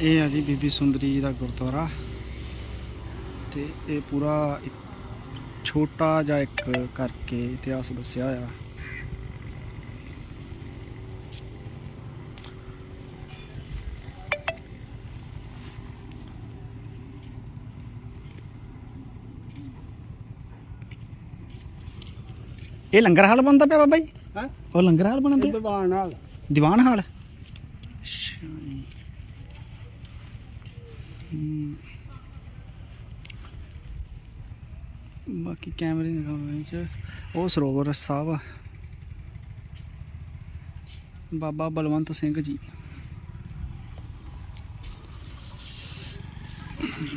ਇਹ ਆ ਜੀ ਬੀਬੀ ਸੁੰਦਰੀ ਜੀ ਦਾ ਗੁਰਦੁਆਰਾ ਤੇ ਇਹ ਪੂਰਾ ਇੱਕ ਛੋਟਾ ਜਿਹਾ ਇੱਕ ਕਰਕੇ ਇਤਿਹਾਸ ਦੱਸਿਆ ਹੋਇਆ। ਇਹ ਲੰਗਰ ਹਾਲ ਬਣਦਾ ਪਿਆ ਬਾਬਾ ਜੀ? ਹਾਂ? ਉਹ ਲੰਗਰ ਹਾਲ ਬਣਦਾ ਪਿਆ? ਦੀਵਾਨ ਨਾਲ ਦੀਵਾਨ ਹਾਲ? ਅੱਛਾ ਜੀ। ਹਮ। ਬਾਕੀ ਕੈਮਰੇ ਦਿਖਾਉਣੇ ਚ ਉਹ ਸਰੋਵਰ ਸਾਹਿਬ ਆ। ਬਾਬਾ ਬਲਵੰਤ ਸਿੰਘ ਜੀ।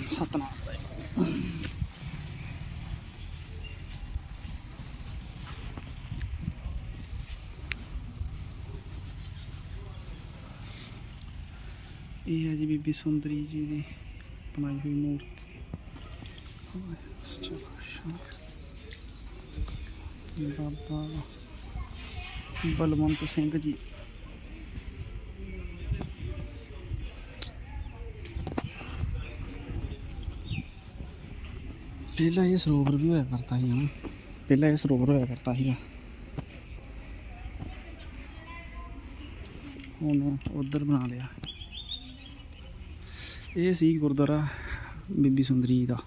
ਸਤਨਾਮ ਇਹ ਹੈ ਜੀ ਬੀਬੀ ਸੁੰਦਰੀ ਜੀ ਦੀ ਬਣਾਈ ਹੋਈ ਮੂਰਤੀ ਬਾਬਾ ਬਲਵੰਤ ਸਿੰਘ ਜੀ ਪਹਿਲਾਂ ਇਹ ਸਰੋਵਰ ਵੀ ਹੋਇਆ ਕਰਤਾ ਸੀ ਨਾ ਪਹਿਲਾਂ ਇਹ ਸਰੋਵਰ ਹੋਇਆ ਕਰਤਾ ਸੀਗਾ ਹੁਣ ਉਧਰ ਬਣਾ ਲਿਆ ਇਹ ਸੀ ਗੁਰਦੁਆਰਾ ਬੀਬੀ ਸੁੰਦਰੀ ਦਾ।